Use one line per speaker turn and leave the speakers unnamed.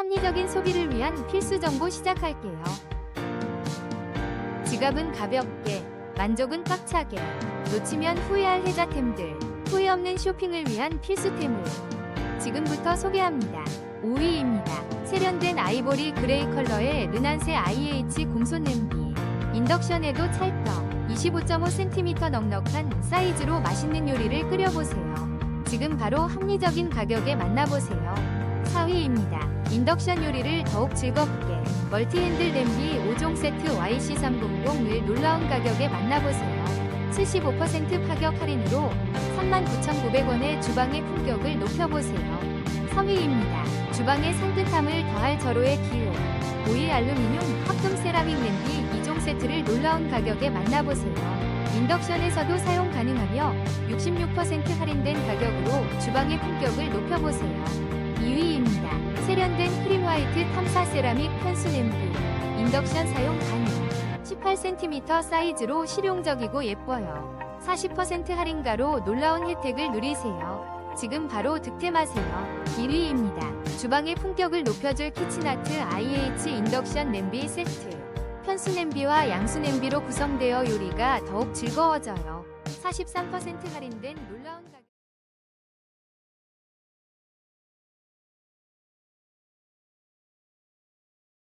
합리적인 소비를 위한 필수 정보 시작할게요. 지갑은 가볍게, 만족은 꽉차게, 놓치면 후회할 혜자템들, 후회 없는 쇼핑을 위한 필수템을 지금부터 소개합니다. 5위입니다. 세련된 아이보리 그레이 컬러의 르난세 IH 공손 냄비. 인덕션에도 찰떡. 25.5cm 넉넉한 사이즈로 맛있는 요리를 끓여보세요. 지금 바로 합리적인 가격에 만나보세요. 4위입니다. 인덕션 요리를 더욱 즐겁게 멀티핸들 냄비 5종 세트 YC300을 놀라운 가격에 만나보세요. 75% 파격 할인으로 39,900원의 주방의 품격을 높여보세요. 3위입니다. 주방의 산뜻함을 더할 절호의 기호. 5위 알루미늄 합금 세라믹 냄비 2종 세트를 놀라운 가격에 만나보세요. 인덕션에서도 사용 가능하며 66% 할인된 가격으로 주방의 품격을 높여보세요. 2위입니다. 세련된 크림 화이트 탐사 세라믹 편수 냄비. 인덕션 사용 가능. 18cm 사이즈로 실용적이고 예뻐요. 40% 할인가로 놀라운 혜택을 누리세요. 지금 바로 득템하세요. 1위입니다. 주방의 품격을 높여줄 키친아트 IH 인덕션 냄비 세트. 편수 냄비와 양수 냄비로 구성되어 요리가 더욱 즐거워져요. 43% 할인된 놀라운 가격.